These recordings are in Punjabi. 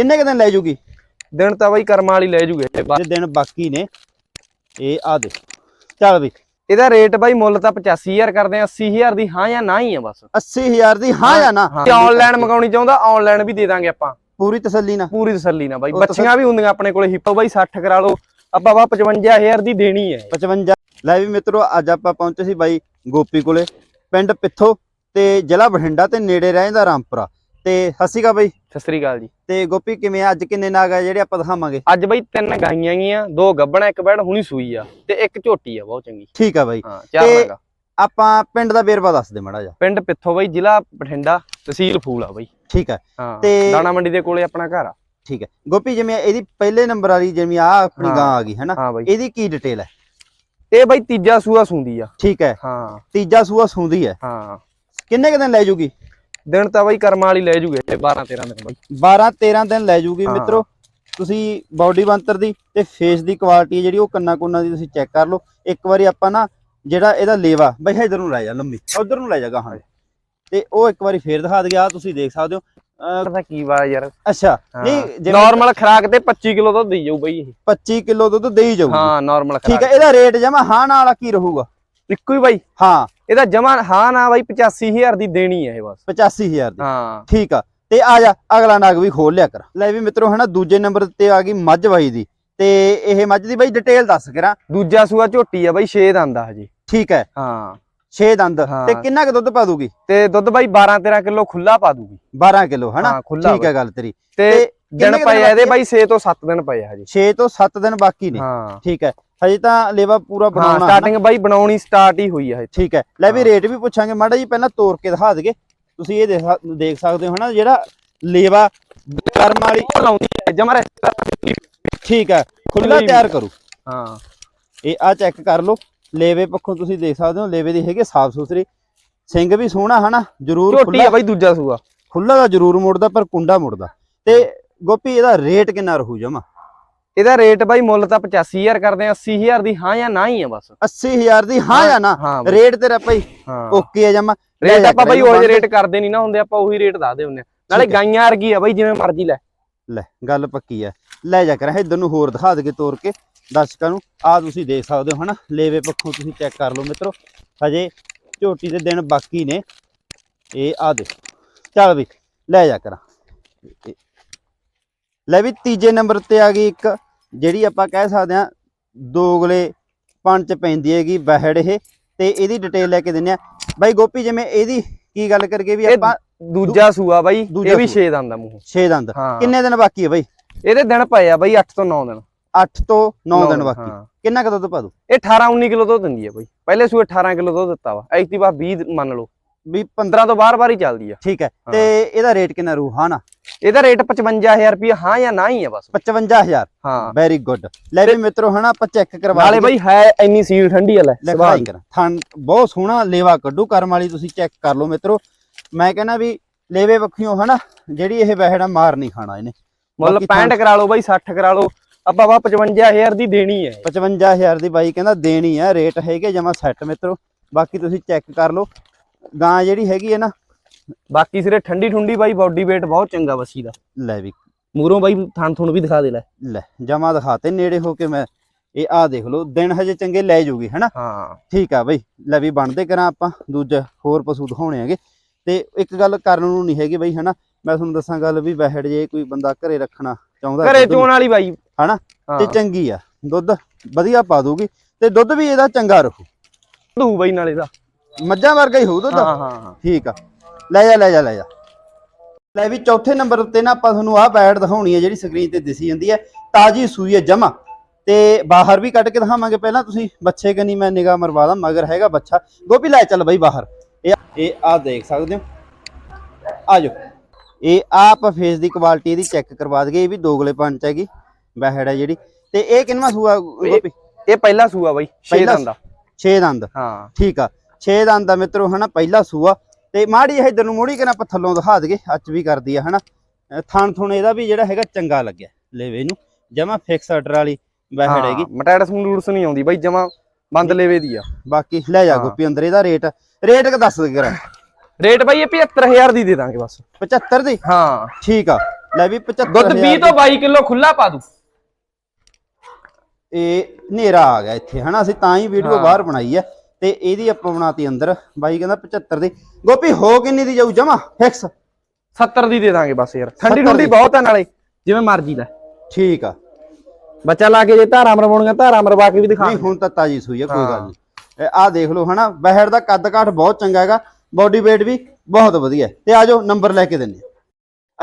ਕਿੰਨੇ ਕੁ ਦਿਨ ਲੈ ਜੂਗੀ? ਦਿਨ ਤਾਂ ਬਾਈ ਕਰਮਾਂ ਵਾਲੀ ਲੈ ਜੂਗੇ ਬਾ- ਜੇ ਦਿਨ ਬਾਕੀ ਨੇ ਇਹ ਆ ਦੇ। ਚੱਲ ਬਈ। ਇਹਦਾ ਰੇਟ ਬਾਈ ਮੁੱਲ ਤਾਂ 85000 ਕਰਦੇ ਆ 80000 ਦੀ ਹਾਂ ਜਾਂ ਨਾ ਹੀ ਆ ਬਸ। 80000 ਦੀ ਹਾਂ ਜਾਂ ਨਾ? ਜੇ ਆਨਲਾਈਨ ਮੰਗਾਉਣੀ ਚਾਹੁੰਦਾ ਆਨਲਾਈਨ ਵੀ ਦੇ ਦਾਂਗੇ ਆਪਾਂ। ਪੂਰੀ ਤਸੱਲੀ ਨਾਲ। ਪੂਰੀ ਤਸੱਲੀ ਨਾਲ ਬਾਈ। ਤਾਂ ਬੱਚੀਆਂ ਵੀ ਹੁੰਦੀਆਂ ਆਪਣੇ ਕੋਲੇ ਹਿੱਪੋ ਬਾਈ 60 ਕਰਾ ਲਓ। ਆਪਾਂ ਵਾ 55000 ਦੀ ਦੇਣੀ ਹੈ 55 ਲੈ ਵੀ ਮਿੱਤਰੋ ਅੱਜ ਆਪਾਂ ਪਹੁੰਚੇ ਸੀ ਬਾਈ ਗੋਪੀ ਕੋਲੇ ਪਿੰਡ ਪਿੱਥੋ ਤੇ ਜ਼ਿਲ੍ਹਾ ਬਠਿੰਡਾ ਤੇ ਨੇੜੇ ਰਹਿੰਦਾ ਰਾਮਪੁਰਾ। ਤੇ ਹਸੀਗਾ ਬਾਈ। ਸਤਿ ਸ੍ਰੀ ਅਕਾਲ ਜੀ। ਤੇ ਗੋਪੀ ਕਿਵੇਂ ਆ? ਅੱਜ ਕਿੰਨੇ ਨਾਗ ਆ ਜਿਹੜੇ ਆਪਾਂ ਦਿਖਾਵਾਂਗੇ? ਅੱਜ ਬਾਈ ਤਿੰਨ ਗਾਈਆਂ ਗੀਆਂ ਦੋ ਗੱਬਣਾ ਇੱਕ ਬੈੜ ਹੁਣੀ ਸੂਈ ਆ ਤੇ ਇੱਕ ਝੋਟੀ ਆ ਬਹੁਤ ਚੰਗੀ। ਠੀਕ ਆ ਬਾਈ। ਹਾਂ ਚਾਰ ਤੇ- ਨਗਾ ਆਪਾਂ ਪਿੰਡ ਦਾ ਬੇਰਵਾ ਦੱਸ ਦੇ ਮੜਾ ਜਾ ਪਿੰਡ ਪਿੱਥੋ ਬਾਈ ਜ਼ਿਲ੍ਹਾ ਬਠਿੰਡਾ ਤਹਿਸੀਲ ਫੂਲ ਆ ਬਾਈ। ਠੀਕ ਹਾਂ ਤੇ- ਦਾਣਾ ਮੰਡੀ ਦੇ ਕੋਲੇ ਆਪਣਾ ਘਰ ਆ। ਠੀਕ ਹੈ ਗੋਪੀ ਜਿਵੇਂ ਇਹਦੀ ਪਹਿਲੇ ਨੰਬਰ ਵਾਲੀ ਜਿਵੇਂ ਆ ਆਪਣੀ। ਗਾਂ ਆ ਗਈ ਹੈਨਾ? ਇਹਦੀ ਕੀ ਡਿਟੇਲ ਹੈ ਇਹ ਬਾਈ ਤੀਜਾ ਸੂਆ ਸੁੰਦੀ ਆ। ਠੀਕ ਹੈ ਹਾਂ। ਤੀਜਾ ਸੂਆ ਸੁੰਦੀ ਹੈ ਹਾਂ। ਕਿੰਨੇ ਕ ਦਿਨ ਲੈ ਜੂਗੀ? ਦਿਨ ਤਾਂ ਬਾਈ ਕਰਮਾਂ ਵਾਲੀ ਲੈ ਜੂਗੇ 12 13 ਦਿਨ ਬਾਈ। 12 13 ਦਿਨ ਲੈ ਜੂਗੀ। ਮਿੱਤਰੋ। ਤੁਸੀਂ ਬਾਡੀ ਬੰਤਰ ਦੀ ਤੇ ਫੇਸ ਦੀ ਕੁਆਲਿਟੀ ਜਿਹੜੀ ਉਹ ਕੰਨਾ ਕੁੰਨਾ ਦੀ ਤੁਸੀਂ ਚੈੱਕ ਕਰ ਲਓ। ਇੱਕ ਵਾਰੀ ਆਪਾਂ ਨਾ ਜਿਹੜਾ ਇਹਦਾ ਲੇਵਾ ਬਈ ਇਧਰ ਨੂੰ ਲੈ ਜਾ ਲੰਮੀ ਉਧਰ ਨੂੰ ਲੈ ਜਾ ਗਾਹਾਂ ਤੇ ਉਹ ਇੱਕ ਵਾਰੀ ਫੇਰ ਦਿਖਾ ਦਗੇ ਆ ਤੁਸੀਂ ਦੇਖ ਸਕਦੇ ਹੋ। ਪਤਾ ਕੀ ਵਾ ਯਾਰ। ਅੱਛਾ ਨਹੀਂ ਨਾਰਮਲ ਖਰਾਕ ਤੇ 25 ਕਿਲੋ ਦੁੱਧ ਦੇਈ ਜਾਊ ਬਾਈ ਇਹ। 25 ਕਿਲੋ ਦੁੱਧ ਦੇਈ ਜਾਊਗੀ। ਹਾਂ ਨਾਰਮਲ ਠੀਕ ਖਰਾਕ। ਹੈ ਇਹਦਾ ਰੇਟ ਜਮਾ ਹਾਂ ਨਾਲ ਕੀ ਰਹੂਗਾ? ਇੱਕੋ ਹੀ ਬਾਈ? ਹਾਂ। ਇਹਦਾ ਜਮਾ ਹਾਂ ਨਾ ਬਾਈ 85000 ਦੀ ਦੇਣੀ ਹੈ ਇਹ ਬਸ। 85000 ਦੀ। ਹਾਂ। ਠੀਕ ਆ। ਤੇ ਆ ਜਾ ਅਗਲਾ ਨਗ ਵੀ ਖੋਲ ਲਿਆ ਕਰ। ਲੈ ਵੀ ਮਿੱਤਰੋ ਹਨਾ ਦੂਜੇ ਨੰਬਰ ਤੇ ਆ ਗਈ ਮੱਝ ਬਾਈ ਦੀ। ਤੇ ਇਹ ਮੱਝ ਦੀ ਬਾਈ ਡਿਟੇਲ ਦੱਸ ਕਰਾਂ। ਦੂਜਾ ਸੂਆ ਝੋਟੀ ਆ ਬਾਈ 6 ਦੰਦ ਆ ਹਜੇ। ਠੀਕ ਹੈ। ਹਾਂ। 6 ਦੰਦ। ਤੇ ਕਿੰਨਾ ਕੁ ਦੁੱਧ ਪਾ ਦੂਗੀ? ਤੇ ਦੁੱਧ ਬਾਈ 12 13 ਕਿਲੋ ਖੁੱਲਾ ਪਾ ਦੂਗੀ। 12 ਕਿਲੋ ਹਨਾ? ਠੀਕ ਹੈ ਗੱਲ ਤੇਰੀ। ਤੇ ਦਿਨ ਪਏ ਇਹਦੇ ਬਾਈ 6 ਤੋਂ 7 ਦਿਨ ਪਏ ਹਜੇ। 6 ਤੋਂ 7 ਦਿਨ ਬਾਕੀ ਨੇ। ਠੀਕ ਹੈ। ਹਜੇ ਤਾਂ ਲੇਵਾ ਪੂਰਾ ਹਾਂ ਬਣਾਉਣਾ। ਸਟਾਰਟਿੰਗ ਬਾਈ ਬਣਾਉਣੀ ਸਟਾਰਟ ਹੀ ਹੋਈ ਹਜੇ ਠੀਕ ਹੈ। ਲੈ ਵੀ ਹਾਂ। ਰੇਟ ਵੀ ਪੁੱਛਾਂਗੇ ਮਾੜਾ ਜੀ ਪਹਿਲਾਂ ਤੋੜ ਕੇ ਦਿਖਾ ਦਗੇ ਤੁਸੀਂ ਇਹ ਦੇਖ ਸਕਦੇ ਹੋ ਹਨਾ ਜਿਹੜਾ ਲੇਵਾ ਕਰਮ ਵਾਲੀ ਲਾਉਂਦੀ ਜਮਾ ਠੀਕ ਹੈ। ਖੁੱਲਾ। ਤਿਆਰ ਕਰੂ। ਹਾਂ। ਇਹ ਆ ਚੈੱਕ ਕਰ ਲਓ। ਲੇਵੇ ਪੱਖੋਂ ਤੁਸੀਂ ਦੇਖ ਸਕਦੇ ਹੋ ਲੇਵੇ ਦੀ ਹੈਗੀ ਸਾਫ਼ ਸੁਥਰੀ। ਸਿੰਘ ਵੀ ਸੋਹਣਾ ਹਨਾ ਜਰੂਰ ਖੁੱਲਾ ਬਾਈ ਦੂਜਾ ਸੂਆ। ਖੁੱਲਾ ਦਾ ਜਰੂਰ ਮੁੜਦਾ ਪਰ ਕੁੰਡਾ ਮੁੜਦਾ। ਤੇ ਗੋਪੀ ਇਹਦਾ ਰੇਟ ਕਿੰਨਾ ਰਹੂ ਜਮਾ? ਇਹਦਾ ਰੇਟ ਬਾਈ ਮੁੱਲ ਤਾਂ 85000 ਕਰਦੇ ਆ 80000 ਦੀ ਹਾਂ ਜਾਂ ਨਾ ਹੀ ਆ ਬਸ। 80000 ਦੀ ਹਾਂ ਜਾਂ ਨਾ? ਰੇਟ ਤੇਰਾ ਭਾਈ ਓਕੇ ਆ ਜਮਾ। ਰੇਟ ਆਪਾਂ ਬਾਈ ਉਹ ਰੇਟ ਕਰਦੇ ਨਹੀਂ ਨਾ ਹੁੰਦੇ ਆਪਾਂ ਉਹੀ ਰੇਟ ਦੱਸਦੇ ਹੁੰਦੇ ਆ। ਨਾਲੇ। ਗਾਈਆਂ ਵਰਗੀ ਆ ਬਾਈ ਜਿਵੇਂ ਮਰਜ਼ੀ ਲੈ। ਲੈ ਗੱਲ ਪੱਕੀ ਆ। ਲੈ ਜਾ ਕਰ ਇਧਰ ਨੂੰ ਹੋਰ ਦਿਖਾ ਦਗੇ ਤੋੜ ਕੇ। ਦਰਸ਼ਕਾਂ ਨੂੰ ਆ ਤੁਸੀਂ ਦੇਖ ਸਕਦੇ ਹੋ ਹਨਾ ਲੇਵੇ ਪੱਖੋਂ ਤੁਸੀਂ ਚੈੱਕ ਕਰ ਲਓ ਮਿੱਤਰੋ। ਹਜੇ ਝੋਟੀ ਦੇ ਦਿਨ ਬਾਕੀ ਨੇ। ਇਹ ਆ ਦੇ ਚੱਲ ਵੀ ਲੈ ਜਾ ਕਰਾਂ। ਲੈ ਵੀ ਤੀਜੇ ਨੰਬਰ ਤੇ ਆ ਗਈ ਇੱਕ ਜਿਹੜੀ ਆਪਾਂ ਕਹਿ ਸਕਦੇ ਆ ਦੋਗਲੇ ਪੰਜ ਪੈਂਦੀ ਹੈਗੀ ਬਹਿੜ ਇਹ ਤੇ ਇਹਦੀ ਡਿਟੇਲ ਲੈ ਕੇ ਦਿੰਨੇ ਆ ਬਾਈ ਗੋਪੀ ਜਿਵੇਂ ਇਹਦੀ ਕੀ ਗੱਲ ਕਰਗੇ ਵੀ ਆਪਾਂ ਦੂਜਾ ਸੂਆ ਬਾਈ ਇਹ ਵੀ ਸੂਆ। 6 ਦੰਦ ਦਾ ਮੂੰਹ। 6 ਦੰਦ। ਹਾਂ। ਕਿੰਨੇ ਦਿਨ ਬਾਕੀ ਹੈ ਬਾਈ? ਇਹਦੇ ਦਿਨ ਪਏ ਆ ਬਾਈ 8 ਤੋਂ 9 ਦਿਨ। 8 ਤੋਂ 9 ਨੌ ਦਿਨ ਬਾਕੀ। ਹਾਂ। ਕਿੰਨਾ ਕੁ ਦੁੱਧ ਪਾ ਦੂ ਇਹ 18 19 ਕਿਲੋ ਦੁੱਧ ਦਿੰਦੀ ਆ ਬਾਈ। ਪਹਿਲੇ ਸੂਏ 18 ਕਿਲੋ ਦੁੱਧ ਦਿੱਤਾ ਵਾ। ਐਕਟੀ ਵਾਰ 20 ਮੰਨ ਲਓ। ਵੀ 15 15 ਤੋਂ ਬਾਰ-ਬਾਰ ਹੀ ਚੱਲਦੀ ਆ। ਠੀਕ ਹੈ। ਹਾਂ। ਤੇ ਇਹਦਾ ਰੇਟ ਕਿੰਨਾ ਰੂ ਹਾਂ ਨਾ? ਇਹਦਾ ਰੇਟ 55000 ਰੁਪਏ ਹਾਂ ਜਾਂ ਨਾ ਹੀ ਆ ਬਸ। 55000 ਹਾਂ। ਵੈਰੀ ਗੁੱਡ ਲੈ ਵੀ ਮਿੱਤਰੋ ਹਨਾ ਆਪਾਂ ਚੈੱਕ ਕਰਵਾ ਨਾਲੇ ਬਾਈ ਹੈ ਇੰਨੀ ਸੀਲ ਠੰਡੀ ਆ ਲੈ ਕਰਾਂ। ਥਣ ਬਹੁਤ ਸੋਹਣਾ ਲੇਵਾ ਕੱਢੂ ਕਰਮ ਵਾਲੀ ਤੁਸੀਂ ਚੈੱਕ ਕਰ ਲਓ ਮਿੱਤਰੋ। ਮੈਂ ਕਹਿੰਦਾ ਵੀ ਲੇਵੇ ਵੱਖੀਓ ਹਨਾ ਜਿਹੜੀ ਇਹ ਵਹਿੜਾ ਮਾਰ ਨਹੀਂ ਖਾਣਾ ਇਹਨੇ। ਮੁੱਲ ਬਾਕੀ 65 ਕਰਾ ਲਓ ਬਾਈ 60 ਕਰਾ ਲਓ। ਆਪਾਂ ਵਾ 55000 ਦੀ ਦੇਣੀ ਹੈ 55000 ਦੀ ਬਾਈ ਕਹਿੰਦਾ ਦੇਣੀ ਹੈ ਰੇਟ ਹੈਗੇ ਜਮਾ ਸੈੱਟ ਮਿੱਤਰੋ। ਬਾਕੀ ਤੁਸੀਂ ਚੈੱਕ ਕਰ ਲਓ। ਗਾਂ ਜਿਹੜੀ ਹੈਗੀ ਹੈ ਨਾ ਬਾਕੀ ਸਿਰੇ ਠੰਡੀ ਠੁੰਡੀ ਬਾਈ ਬਾਡੀ weight ਬਹੁਤ ਚੰਗਾ ਵਸੀ ਦਾ। ਲੈ ਵੀ। ਮੂਰੋਂ ਬਾਈ ਥਣ ਥੁਣ ਵੀ ਦਿਖਾ ਦੇ ਲੈ। ਲੈ ਜਮਾ ਦਿਖਾਤੇ ਨੇੜੇ ਹੋ ਕੇ ਮੈਂ ਇਹ ਆ ਦੇਖ ਲਓ ਦਿਨ ਹਜੇ ਚੰਗੇ ਲੈ ਜੂਗੀ ਹਨਾ? ਹਾਂ। ਠੀਕ ਆ ਬਈ ਲੈ ਵੀ ਬਣਦੇ ਕਰਾਂ ਆਪਾਂ ਦੂਜਾ ਹੋਰ ਪਸ਼ੂ ਦਿਖਾਉਣੇ ਹੈਗੇ। ਤੇ ਇੱਕ ਗੱਲ ਕਰਨ ਨੂੰ ਨਹੀਂ ਹੈਗੀ ਬਈ ਹਨਾ? ਮੈਂ ਤੁਹਾਨੂੰ ਦੱਸਾਂ ਗੱਲ ਵੀ ਬਹਿੜ ਜੇ ਕੋਈ ਬੰਦਾ ਘਰੇ ਰੱਖਣਾ ਚਾਹੁੰਦਾ ਘਰੇ ਚੋਣ ਵਾਲੀ ਬਾਈ। ਹਨਾ? ਤੇ ਚੰਗੀ ਆ ਦੁੱਧ ਵਧੀਆ ਪਾ ਦੂਗੀ ਤੇ ਦੁੱਧ ਵੀ ਇਹਦਾ ਚੰਗਾ ਰਹੂ। ਦੂ ਬਾਈ ਨਾਲੇ ਦਾ। ਮੱਝਾਂ ਵਰਗਾ ਹੀ ਹੋਊ ਦੁੱਧ। ਹਾਂ ਹਾਂ। ਠੀਕ ਆ। ਲੈ ਜਾ ਲੈ ਜਾ ਲੈ ਜਾ। ਲੈ ਵੀ ਚੌਥੇ ਨੰਬਰ ਉੱਤੇ ਨਾ ਆਪਾਂ ਤੁਹਾਨੂੰ ਆਹ ਬੈਡ ਦਿਖਾਉਣੀ ਹੈ ਜਿਹੜੀ ਸਕਰੀਨ ਤੇ ਦਿਸੀ ਜਾਂਦੀ ਹੈ। ਤਾਜੀ ਸੂਈ ਹੈ ਜਮਾ ਤੇ ਬਾਹਰ ਵੀ ਕੱਢ ਕੇ ਦਿਖਾਵਾਂਗੇ ਪਹਿਲਾਂ। ਤੁਸੀਂ ਬੱਚੇ ਕਨੀ ਮੈਂ ਨਿਗਾਹ ਮਰਵਾ ਦਾਂ ਮਗਰ ਹੈਗਾ ਬੱਚਾ। ਗੋਪੀ ਲੈ ਚੱਲ ਬਈ ਬਾਹਰ। ਇਹ ਇਹ ਆ ਦੇਖ ਸਕਦੇ ਹੋ। ਆ ਜਾਓ। ਇਹ ਆਪਾਂ ਫੇਸ ਦੀ ਕੁਆਲਿਟੀ ਇਹਦੀ ਚੈੱਕ ਕਰਵਾ ਦਈਏ। ਇਹ ਵੀ ਦੋਗਲੇ ਪੰਚ ਹੈਗੀ। ਬੈਹੜ ਹੈ ਜਿਹੜੀ। ਤੇ ਇਹ ਕਿੰਨਵਾ ਸੂਆ ਗੋਪੀ? ਇਹ ਪਹਿਲਾ ਸੂਆ ਬਾਈ 6 ਪਹਿਲਾ ਦੰਦ ਦਾ 6 ਦੰਦ। ਹਾਂ। ਠੀਕ ਆ। 6 ਦੰਦ ਦਾ ਮਿੱਤਰੋ ਹਨਾ? ਪਹਿਲਾ ਸੂਆ। ਤੇ ਮਾੜੀ ਇਧਰ ਨੂੰ ਮੋੜੀ ਕੇ ਨਾ ਆਪਾਂ ਥੱਲੋਂ ਦਿਖਾ ਦਈਏ ਅੱਚ ਵੀ ਕਰਦੀ ਆ ਹਨਾ? ਥਣ ਥੁਣ ਇਹਦਾ ਵੀ ਜਿਹੜਾ ਹੈਗਾ ਚੰਗਾ ਲੱਗਿਆ ਲੇਵੇ ਨੂੰ ਜਮਾ ਫਿਕਸ ਆਰਡਰ ਵਾਲੀ ਬੈਹੜ ਹੈਗੀ ਮਟੈਡਸ ਮਨੂਰਸ ਨਹੀਂ ਆਉਂਦੀ ਬਾਈ ਜਮਾ ਬੰਦ ਲੇਵੇ ਦੀ ਆ। ਬਾਕੀ ਲੈ ਜਾ। ਗੋਪੀ ਅੰਦਰ ਇਹਦਾ ਰੇਟ ਰੇਟ ਕ ਦੱਸ ਦੇ ਕਰਾਂ ਰੇਟ ਬਾਈ ਇਹ 75000 ਦੀ ਦੇ ਦਾਂਗੇ ਬਸ। 75 ਦੀ? ਹਾਂ। ਠੀਕ ਆ। ਲੈ ਵੀ 75 ਦੁੱਧ 20 ਤੋਂ 22 ਕਿਲੋ ਖੁੱਲਾ ਪਾ ਦੂ। ਇਹ ਹਨੇਰਾ ਆ ਗਿਆ ਇੱਥੇ ਹਨਾ? ਅਸੀਂ ਤਾਂ ਹੀ ਵੀਡੀਓ। ਬਾਹਰ ਬਣਾਈ ਹੈ ਤੇ ਇਹਦੀ ਆਪਾਂ ਬਣਾਤੀ ਅੰਦਰ। ਬਾਈ ਕਹਿੰਦਾ 75 ਦੀ। ਗੋਪੀ ਹੋ ਕਿੰਨੀ ਦੀ ਜਾਊ? ਜਮਾ ਫਿਕਸ 70 ਦੀ ਦੇ ਦਾਂਗੇ ਬਸ ਯਾਰ। ਠੰਡੀ 70 ਠੰਡੀ। ਬਹੁਤ ਆ ਨਾਲੇ। ਜਿਵੇਂ ਮਰਜ਼ੀ ਦਾ ਠੀਕ ਆ। ਬੱਚਾ ਲਾ ਕੇ ਜੇ ਧਾਰਾਂ ਮਰਵਾਉਣੀਆਂ ਧਾਰਾਂ ਮਰਵਾ ਕੇ ਵੀ ਦਿਖਾ ਨਹੀਂ ਹੁਣ ਤਾਂ ਤਾਜੀ ਸੂਈ ਆ ਕੋਈ ਗੱਲ। ਨਹੀਂ। ਆਹ ਦੇਖ ਲਓ ਹਨਾ? ਬਹਿਰ ਦਾ ਕੱਦ ਕਾਠ ਬਹੁਤ ਚੰਗਾ ਹੈਗਾ। ਬਾਡੀ weight ਵੀ ਬਹੁਤ ਵਧੀਆ। ਤੇ ਆਜੋ ਨੰਬਰ ਲੈ ਕੇ ਦਿੰਨੇ ਆ।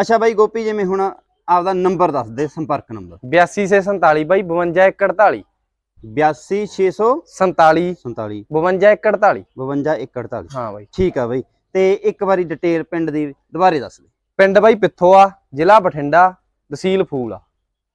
ਅੱਛਾ ਬਾਈ ਗੋਪੀ ਜਿਵੇਂ ਹੁਣ ਆਪਦਾ ਨੰਬਰ ਦੱਸ ਦੇ ਸੰਪਰਕ ਨੰਬਰ। 82 ਸੇ 47 ਬਾਈ 52 41 82647. 47 47 52 41 52 148 ਹਾਂ ਬਾਈ। ਠੀਕ ਆ ਬਾਈ। ਤੇ ਇੱਕ ਵਾਰੀ ਡਿਟੇਲ ਪਿੰਡ ਦੀ ਦੁਬਾਰੇ ਦੱਸ ਦੇ। ਪਿੰਡ ਬਾਈ ਪਿੱਥੋ ਆ ਜ਼ਿਲ੍ਹਾ ਬਠਿੰਡਾ ਤਹਿਸੀਲ ਫੂਲ। ਆ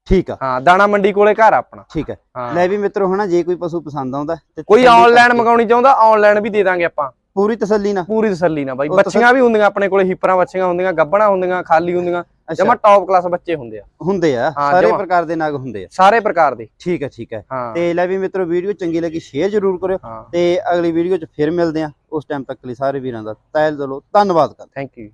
ਠੀਕ ਆ। ਹਾਂ ਦਾਣਾ ਮੰਡੀ ਕੋਲੇ ਘਰ ਆ ਆਪਣਾ। ਠੀਕ ਹੈ ਹਾਂ। ਲੈ ਵੀ ਮਿੱਤਰੋ ਹਨਾ ਜੇ ਕੋਈ ਪਸ਼ੂ ਪਸੰਦ ਆਉਂਦਾ ਤੇ ਕੋਈ ਆਨਲਾਈਨ ਮੰਗਾਉਣੀ ਚਾਹੁੰਦਾ ਆਨਲਾਈਨ ਵੀ ਦੇ ਦਾਂਗੇ ਆਪਾਂ। ਪੂਰੀ ਤਸੱਲੀ ਨਾਲ। ਪੂਰੀ ਤਸੱਲੀ ਨਾਲ ਬਾਈ। ਬੱਚੀਆਂ ਵੀ ਹੁੰਦੀਆਂ ਆਪਣੇ ਕੋਲੇ ਹੀਪਰਾਂ ਬੱਚੀਆਂ ਹੁੰਦੀਆਂ ਗੱਬਣਾ ਹੁੰਦੀਆਂ ਖਾਲੀ ਹੁੰਦੀਆਂ। ਜਮਾ ਟੌਪ ਕਲਾਸ ਬੱਚੇ ਹੁੰਦੇ ਆ। ਹੁੰਦੇ ਆ ਸਾਰੇ। ਪ੍ਰਕਾਰ ਦੇ ਨਗ ਹੁੰਦੇ ਆ। ਸਾਰੇ ਪ੍ਰਕਾਰ ਦੇ। ਠੀਕ ਹੈ ਠੀਕ ਹੈ। ਤੇ ਲੈ ਵੀ ਮਿੱਤਰੋ ਵੀਡੀਓ ਚੰਗੀ ਲੱਗੀ ਸ਼ੇਅਰ ਜ਼ਰੂਰ ਕਰਿਓ। ਤੇ ਅਗਲੀ ਵੀਡੀਓ 'ਚ ਫਿਰ ਮਿਲਦੇ ਆ ਉਸ ਟਾਈਮ ਤੱਕ ਲਈ ਸਾਰੇ ਵੀਰਾਂ ਦਾ ਤਹਿ ਦਿਲੋਂ ਧੰਨਵਾਦ ਕਰ ਥੈਂਕ ਯੂ